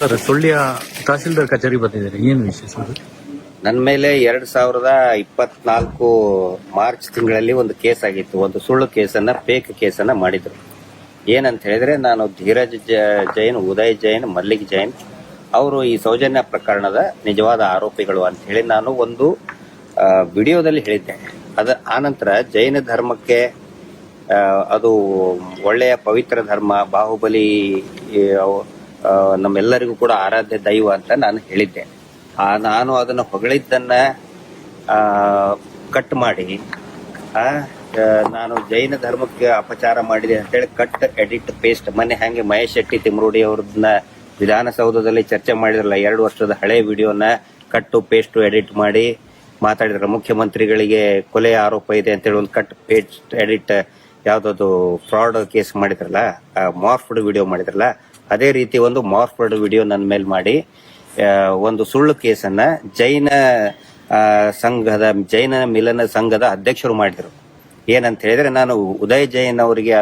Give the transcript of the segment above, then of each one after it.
Sir, Sullia tahsildar ಕಚೇರಿ ಬಂದಿದ್ದಾರೆ ಏನು ಸರ್? ನನ್ನ ಮೇಲೆ ಎರಡ್ ಸಾವಿರದ ಇಪ್ಪತ್ನಾಲ್ಕು ಮಾರ್ಚ್ ತಿಂಗಳಲ್ಲಿ ಒಂದು ಕೇಸ್ ಆಗಿತ್ತು. ಒಂದು ಸುಳ್ಳು ಕೇಸನ್ನ ಫೇಕ್ ಕೇಸನ್ನ ಮಾಡಿದ್ರು. ಏನಂತ ಹೇಳಿದ್ರೆ, ನಾನು ಧೀರಜ್ ಜೈನ್, ಉದಯ್ ಜೈನ್, ಮಲ್ಲಿಕ್ ಜೈನ್ ಅವರು ಈ ಸೌಜನ್ಯ ಪ್ರಕರಣದ ನಿಜವಾದ ಆರೋಪಿಗಳು ಅಂತ ಹೇಳಿ ನಾನು ಒಂದು ವಿಡಿಯೋದಲ್ಲಿ ಹೇಳಿದ್ದೆ. ಅದ, ಆನಂತರ ಜೈನ ಧರ್ಮಕ್ಕೆ ಅದು ಒಳ್ಳೆಯ ಪವಿತ್ರ ಧರ್ಮ, ಬಾಹುಬಲಿ ನಮ್ಮೆಲ್ಲರಿಗೂ ಕೂಡ ಆರಾಧ್ಯ ದೈವ ಅಂತ ನಾನು ಹೇಳಿದ್ದೆ ಆ ನಾನು ಅದನ್ನು ಹೊಗಳಿದ್ದನ್ನ ಕಟ್ ಮಾಡಿ ಆ, ನಾನು ಜೈನ ಧರ್ಮಕ್ಕೆ ಅಪಚಾರ ಮಾಡಿದೆ ಅಂತೇಳಿ ಕಟ್ ಎಡಿಟ್ ಪೇಸ್ಟ್ ಮೊನ್ನೆ ಹಂಗೆ ಮಹೇಶ್ ಶೆಟ್ಟಿ ತಿಮ್ರೋಡಿ ಅವ್ರನ್ನ ವಿಧಾನಸೌಧದಲ್ಲಿ ಚರ್ಚೆ ಮಾಡಿದ್ರಲ್ಲ ಎರಡು ವರ್ಷದ ಹಳೆ ವಿಡಿಯೋನ ಕಟ್ಟು ಪೇಸ್ಟ್ ಎಡಿಟ್ ಮಾಡಿ ಮಾತಾಡಿದ್ರ ಮುಖ್ಯಮಂತ್ರಿಗಳಿಗೆ ಕೊಲೆ ಆರೋಪ ಇದೆ ಅಂತೇಳಿ ಒಂದು ಕಟ್ ಪೇಸ್ಟ್ ಎಡಿಟ್ ಯಾವ್ದಾದ್ರು ಫ್ರಾಡ್ ಕೇಸ್ ಮಾಡಿದ್ರಲ್ಲ ಮಾರ್ಫ್ಡ್ ವಿಡಿಯೋ ಮಾಡಿದ್ರಲ್ಲ ಅದೇ ರೀತಿ ಒಂದು ಮಾರ್ಫರ್ಡ್ ವಿಡಿಯೋ ನನ್ನ ಮೇಲೆ ಮಾಡಿ ಒಂದು ಸುಳ್ಳು ಕೇಸನ್ನ ಜೈನ ಸಂಘದ, ಜೈನ ಮಿಲನ ಸಂಘದ ಅಧ್ಯಕ್ಷರು ಮಾಡಿದ್ರು. ಏನಂತ ಹೇಳಿದ್ರೆ ನಾನು ಉದಯ್ ಜೈನ್ ಅವರಿಗೆ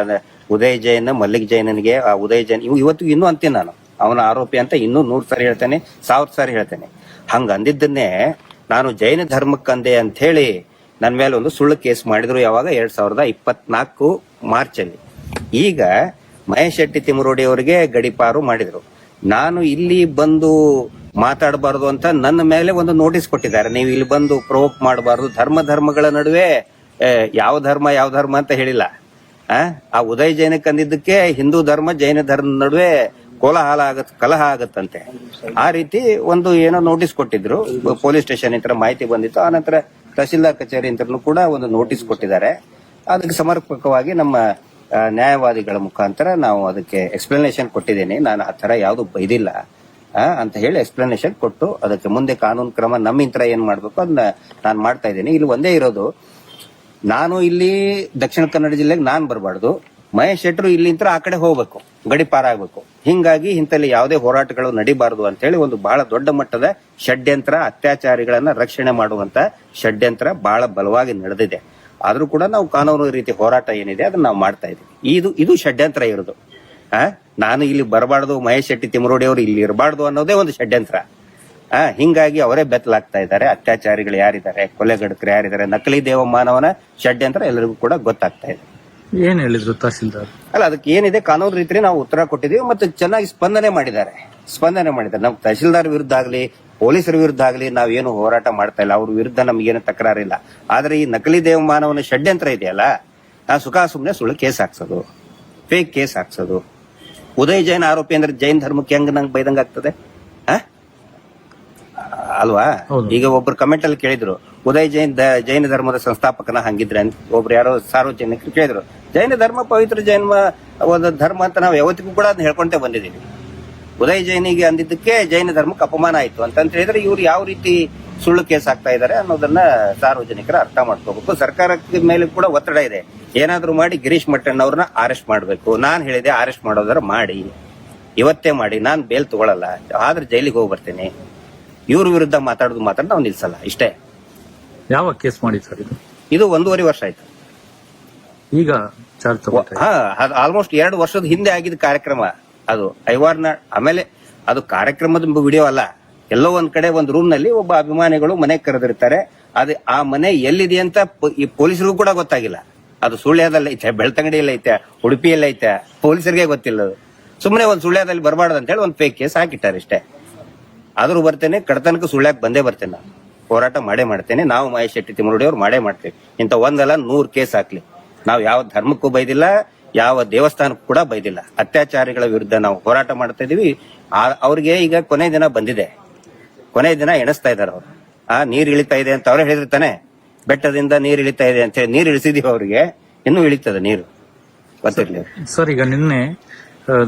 ಉದಯ್ ಜೈನ್, ಮಲ್ಲಿಕ್ ಜೈನನಿಗೆ ಆ, ಉದಯ್ ಜೈನ್, ಇವ್ ಇವತ್ತು ಇನ್ನೂ ಅಂತೀನಿ ನಾನು. ಅವನ ಆರೋಪಿ ಅಂತ ಇನ್ನೂ ನೂರು ಸಾರಿ ಹೇಳ್ತೇನೆ, ಸಾವಿರ ಸಾರಿ ಹೇಳ್ತೇನೆ. ಹಂಗ ಅಂದಿದ್ದನ್ನೇ ನಾನು ಜೈನ ಧರ್ಮಕ್ಕಂದೆ ಅಂತ ಹೇಳಿ ನನ್ನ ಮೇಲೆ ಒಂದು ಸುಳ್ಳು ಕೇಸ್ ಮಾಡಿದ್ರು ಯಾವಾಗ? ಎರಡ್ ಸಾವಿರದ ಇಪ್ಪತ್ನಾಲ್ಕು ಮಾರ್ಚ್ ಅಲ್ಲಿ ಈಗ ಮಹೇಶ್ ಶೆಟ್ಟಿ ತಿಮರೋಡಿ ಅವರಿಗೆ ಗಡಿಪಾರು ಮಾಡಿದ್ರು. ನಾನು ಇಲ್ಲಿ ಬಂದು ಮಾತಾಡಬಾರದು ಅಂತ ನನ್ನ ಮೇಲೆ ಒಂದು ನೋಟಿಸ್ ಕೊಟ್ಟಿದ್ದಾರೆ. ನೀವು ಇಲ್ಲಿ ಬಂದು ಪ್ರವೋಕ್ ಮಾಡಬಾರದು. ಧರ್ಮ ಧರ್ಮಗಳ ನಡುವೆ ಯಾವ ಧರ್ಮ ಯಾವ ಧರ್ಮ ಅಂತ ಹೇಳಿಲ್ಲ. ಆ? ಉದಯ ಜೈನಕ್ಕೆ ಅಂದಿದ್ದಕ್ಕೆ ಹಿಂದೂ ಧರ್ಮ, ಜೈನ ಧರ್ಮ ನಡುವೆ ಕೋಲಾಹಲ ಆಗತ್, ಕಲಹ ಆಗತ್ತಂತೆ. ಆ ರೀತಿ ಒಂದು ಏನೋ ನೋಟಿಸ್ ಕೊಟ್ಟಿದ್ರು. ಪೊಲೀಸ್ ಸ್ಟೇಷನ್ ಇಂತರ ಮಾಹಿತಿ ಬಂದಿತ್ತು. ಆನಂತರ ತಹಸೀಲ್ದಾರ್ ಕಚೇರಿ ಇಂತ್ರನು ಕೂಡ ಒಂದು ನೋಟಿಸ್ ಕೊಟ್ಟಿದ್ದಾರೆ. ಅದಕ್ಕೆ ಸಮರ್ಪಕವಾಗಿ ನಮ್ಮ ನ್ಯಾಯವಾದಿಗಳ ಮುಖಾಂತರ ನಾವು ಅದಕ್ಕೆ ಎಕ್ಸ್ಪ್ಲನೇಷನ್ ಕೊಟ್ಟಿದ್ದೀನಿ. ನಾನು ಆ ತರ ಯಾವುದು ಬೈದಿಲ್ಲ ಅಂತ ಹೇಳಿ ಎಕ್ಸ್ಪ್ಲನೇಷನ್ ಕೊಟ್ಟು ಅದಕ್ಕೆ ಮುಂದೆ ಕಾನೂನು ಕ್ರಮ ನಮ್ಮಿಂತ್ರ ಏನ್ ಮಾಡ್ಬೇಕು ಅದನ್ನ ನಾನು ಮಾಡ್ತಾ ಇದ್ದೀನಿ. ಇಲ್ಲಿ ಒಂದೇ ಇರೋದು, ನಾನು ಇಲ್ಲಿ ದಕ್ಷಿಣ ಕನ್ನಡ ಜಿಲ್ಲೆಗೆ ನಾನು ಬರಬಾರ್ದು. ಮಹೇಶ್ ಶೆಟ್ರು ಇಲ್ಲಿಂತ್ರ ಆ ಕಡೆ ಹೋಗ್ಬೇಕು, ಗಡಿ ಪಾರಾಗಬೇಕು ಹಿಂಗಾಗಿ ಇಂಥಲ್ಲಿ ಯಾವುದೇ ಹೋರಾಟಗಳು ನಡಿಬಾರದು ಅಂತ ಹೇಳಿ ಒಂದು ಬಹಳ ದೊಡ್ಡ ಮಟ್ಟದ ಷಡ್ಯಂತ್ರ, ಅತ್ಯಾಚಾರಿಗಳನ್ನ ರಕ್ಷಣೆ ಮಾಡುವಂತ ಷಡ್ಯಂತ್ರ ಬಹಳ ಬಲವಾಗಿ ನಡೆದಿದೆ. ಆದ್ರೂ ಕೂಡ ನಾವು ಕಾನೂನು ರೀತಿ ಹೋರಾಟ ಏನಿದೆ ಅದನ್ನ ನಾವು ಮಾಡ್ತಾ ಇದ್ದೀವಿ. ಇದು ಇದು ಷಡ್ಯಂತ್ರ ಇರೋದು. ಆ? ನಾನು ಇಲ್ಲಿ ಬರಬಾರ್ದು ಮಹೇಶ್ ಶೆಟ್ಟಿ ತಿಮರೋಡಿ ಅವರು ಇಲ್ಲಿ ಇರಬಾರ್ದು ಅನ್ನೋದೇ ಒಂದು ಷಡ್ಯಂತ್ರ. ಆ? ಹಿಂಗಾಗಿ ಅವರೇ ಬೆತ್ತಲಾಗ್ತಾ ಇದ್ದಾರೆ. ಅತ್ಯಾಚಾರಿಗಳು ಯಾರಿದ್ದಾರೆ ಕೊಲೆಗಡಕರು ಯಾರಿದ್ದಾರೆ ನಕಲಿ ದೇವ ಮಾನವನ ಷಡ್ಯಂತ್ರ ಎಲ್ಲರಿಗೂ ಕೂಡ ಗೊತ್ತಾಗ್ತಾ ಇದೆ. ಏನ್ ಹೇಳಿದ್ರು ತಹಸೀಲ್ದಾರ್? ಅಲ್ಲ ಅದಕ್ಕೆ ಏನಿದೆ? ಕಾನೂನು ರೀತಿ ನಾವು ಉತ್ತರ ಕೊಟ್ಟಿದ್ದೀವಿ ಮತ್ತೆ ಚೆನ್ನಾಗಿ ಸ್ಪಂದನೆ ಮಾಡಿದ್ದಾರೆ. ಸ್ಪಂದನೆ ಮಾಡಿದ್ದಾರೆ. ನಾವು ತಹಸೀಲ್ದಾರ್ ವಿರುದ್ಧ ಆಗಲಿ ಪೊಲೀಸರ ವಿರುದ್ಧ ಆಗಲಿ ನಾವೇನು ಹೋರಾಟ ಮಾಡ್ತಾ ಇಲ್ಲ. ಅವ್ರ ವಿರುದ್ಧ ನಮಗೇನು ತಕರಾರಿಲ್ಲ ಆದ್ರೆ ಈ ನಕಲಿ ದೇವಮಾನವನ ಷಡ್ಯಂತ್ರ ಇದೆಯಲ್ಲ ಆ ಸುಖ ಸುಮ್ಮನೆ ಸುಳ್ಳು ಕೇಸ್ ಹಾಕ್ಸೋದು. ಫೇಕ್ ಕೇಸ್ ಹಾಕ್ಸೋದು. ಉದಯ್ ಜೈನ್ ಆರೋಪಿ ಅಂದ್ರೆ ಜೈನ್ ಧರ್ಮಕ್ಕೆ ಹೆಂಗ್ ನಂಗೆ ಬೈದಂಗ ಆಗ್ತದೆ? ಅಲ್ವಾ? ಈಗ ಒಬ್ರು ಕಮೆಂಟ್ ಅಲ್ಲಿ ಕೇಳಿದ್ರು ಉದಯ್ ಜೈನ್ ಜೈನ ಧರ್ಮದ ಸಂಸ್ಥಾಪಕನ ಹಂಗಿದ್ರೆ ಅಂತ ಒಬ್ರು ಯಾರೋ ಸಾರ್ವಜನಿಕರು ಕೇಳಿದ್ರು. ಜೈನ ಧರ್ಮ ಪವಿತ್ರ ಜೈನ ಒಂದು ಧರ್ಮ ಅಂತ ನಾವು ಯಾವತ್ತಿಗೂ ಕೂಡ ಅದನ್ನ ಹೇಳ್ಕೊಂತೇ ಬಂದಿದ್ದೀವಿ. ಉದಯ್ ಜೈನಿಗೆ ಅಂದಿದ್ದಕ್ಕೆ ಜೈನ ಧರ್ಮಕ್ಕೆ ಅಪಮಾನ ಆಯಿತು. ಅಂತಂತ ಹೇಳಿದ್ರೆ ಇವ್ರು ಯಾವ ರೀತಿ ಸುಳ್ಳು ಕೇಸ್ ಹಾಕ್ತಾ ಇದ್ದಾರೆ ಅನ್ನೋದನ್ನ ಸಾರ್ವಜನಿಕರು ಅರ್ಥ ಮಾಡ್ಕೋಬೇಕು. ಸರ್ಕಾರದ ಮೇಲೆ ಕೂಡ ಒತ್ತಡ ಇದೆ. ಏನಾದ್ರೂ ಮಾಡಿ ಗಿರೀಶ್ ಮಟ್ಟಣ್ಣ ಅವ್ರನ್ನ ಅರೆಸ್ಟ್ ಮಾಡಬೇಕು. ನಾನು ಹೇಳಿದೆ ಅರೆಸ್ಟ್ ಮಾಡೋದ್ರ ಮಾಡಿ. ಇವತ್ತೇ ಮಾಡಿ. ನಾನು ಬೇಲ್ ತಗೊಳಲ್ಲ. ಆದ್ರೆ ಜೈಲಿಗೆ ಹೋಗಿ ಬರ್ತೇನೆ. ಇವ್ರ ವಿರುದ್ಧ ಮಾತಾಡೋದು ಮಾತ್ರ ನಾವು ನಿಲ್ಸಲ್ಲ. ಇಷ್ಟೇ. ಯಾವ ಕೇಸ್ ಮಾಡಿ ಸರ್ ಇದು? ಇದು ಒಂದೂವರೆ ವರ್ಷ ಆಯ್ತು. ಈಗ ಚಾರ್ಜ್ ಆಲ್ಮೋಸ್ಟ್ ಎರಡು ವರ್ಷದ ಹಿಂದೆ ಆಗಿದ ಕಾರ್ಯಕ್ರಮ. ಅದು ಐವಾರ್ನ, ಆಮೇಲೆ ಅದು ಕಾರ್ಯಕ್ರಮದ ವಿಡಿಯೋ ಅಲ್ಲ. ಎಲ್ಲೋ ಒಂದ್ ಕಡೆ ಒಂದು ರೂಮ್ನಲ್ಲಿ ಒಬ್ಬ ಅಭಿಮಾನಿಗಳು ಮನೆ ಕರೆದಿರ್ತಾರೆ. ಅದು ಆ ಮನೆ ಎಲ್ಲಿದೆ ಅಂತ ಈ ಪೊಲೀಸರಿಗೂ ಕೂಡ ಗೊತ್ತಾಗಿಲ್ಲ. ಅದು ಸುಳ್ಯದಲ್ಲಿ ಐತೆ, ಬೆಳ್ತಂಗಡಿಯಲ್ಲಿ ಐತೆ, ಉಡುಪಿಯಲ್ಲಿ ಐತೆ, ಪೊಲೀಸರಿಗೆ ಗೊತ್ತಿಲ್ಲ ಅದು. ಸುಮ್ಮನೆ ಒಂದು ಸುಳ್ಯದಲ್ಲಿ ಬರಬಾರ್ದು ಅಂತ ಹೇಳಿ ಒಂದು ಫೇಕ್ ಕೇಸ್ ಹಾಕಿಟ್ಟಾರೆ ಇಷ್ಟೇ ಆದ್ರೂ ಬರ್ತೇನೆ, ಕಡತನಕ್ಕೆ ಸುಳ್ಳ್ಯಾಕ್ ಬಂದೇ ಬರ್ತೇನೆ ಹೋರಾಟ ಮಾಡೇ ಮಾಡ್ತೇನೆ. ನಾವು ಮಹೇಶ್ ಶೆಟ್ಟಿ ತಿಮ್ಮರುಡಿ ಅವ್ರು ಮಾಡೇ ಮಾಡ್ತೇವೆ. ಇಂಥ ಒಂದಲ್ಲ ನೂರ್ ಕೇಸ್ ಹಾಕ್ಲಿ. ನಾವು ಯಾವ ಧರ್ಮಕ್ಕೂ ಬೈದಿಲ್ಲ. ಯಾವ ದೇವಸ್ಥಾನಕ್ಕೂ ಕೂಡ ಬೈದಿಲ್ಲ. ಅತ್ಯಾಚಾರಿಗಳ ವಿರುದ್ಧ ನಾವು ಹೋರಾಟ ಮಾಡ್ತಾ ಇದೀವಿ. ಅವ್ರಿಗೆ ಈಗ ಕೊನೆ ದಿನ ಬಂದಿದೆ. ಕೊನೆ ದಿನ ಎಣಿಸ್ತಾ ಇದಾರೆ ಅವ್ರು. ಆ ನೀರ್ ಇಳಿತಾ ಇದೆ ಅಂತ ಅವ್ರು ಹೇಳಿರ್ತಾನೆ ಬೆಟ್ಟದಿಂದ ನೀರ್ ಇಳಿತಾ ಇದೆ ಅಂತ ಹೇಳಿ ನೀರ್ ಇಳಿಸಿದೀವಿ ಅವ್ರಿಗೆ. ಇನ್ನೂ ಇಳಿತದೆ ನೀರು. ಗೊತ್ತಿರ್ಲಿ ಸರ್ ಈಗ ನಿನ್ನೆ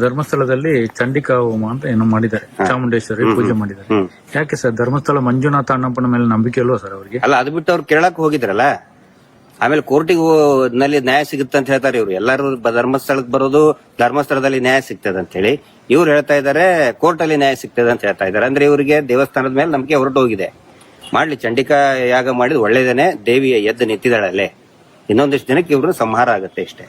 ಧರ್ಮಸ್ಥಳದಲ್ಲಿ ಚಂಡಿಕಾ ಹೋಮ ಅಂತ ಏನೋ ಮಾಡಿದ್ದಾರೆ. ಚಾಮುಂಡೇಶ್ವರಿ ಪೂಜೆ ಮಾಡಿದ್ದಾರೆ. ಯಾಕೆ ಸರ್? ಧರ್ಮಸ್ಥಳ ಮಂಜುನಾಥ ಅಣ್ಣಪ್ಪನ ಮೇಲೆ ನಂಬಿಕೆ ಇಲ್ವಾ ಸರ್ ಅವರಿಗೆ? ಅಲ್ಲ ಅದು ಬಿಟ್ಟು ಅವ್ರು ಕೇಳಕ್ ಹೋಗಿದ್ರಲ್ಲ? ಆಮೇಲೆ ಕೋರ್ಟಿಗೆ ನಲ್ಲಿ ನ್ಯಾಯ ಸಿಗುತ್ತೆ ಅಂತ ಹೇಳ್ತಾರೆ ಇವ್ರು. ಎಲ್ಲರೂ ಧರ್ಮಸ್ಥಳಕ್ಕೆ ಬರೋದು, ಧರ್ಮಸ್ಥಳದಲ್ಲಿ ನ್ಯಾಯ ಸಿಗ್ತದೆ ಅಂತ ಹೇಳಿ ಇವ್ರು ಹೇಳ್ತಾ ಇದ್ದಾರೆ ಕೋರ್ಟ್ ಅಲ್ಲಿ ನ್ಯಾಯ ಸಿಗ್ತದೆ ಅಂತ ಹೇಳ್ತಾ ಇದ್ದಾರೆ. ಅಂದ್ರೆ ಇವರಿಗೆ ದೇವಸ್ಥಾನದ ಮೇಲೆ ನಂಬಿಕೆ ಹೊರಟು ಹೋಗಿದೆ ಮಾಡ್ಲಿ, ಚಂಡಿಕಾ ಯಾಗ ಮಾಡಿದ್ ಒಳ್ಳೇದೇನೆ, ದೇವಿಯ ಎದ್ದು ನಿಂತಿದ್ದಾಳಲ್ಲೇ ಇನ್ನೊಂದಿಷ್ಟು ದಿನಕ್ಕೆ ಇವರು ಸಂಹಾರ ಆಗುತ್ತೆ ಇಷ್ಟೇ.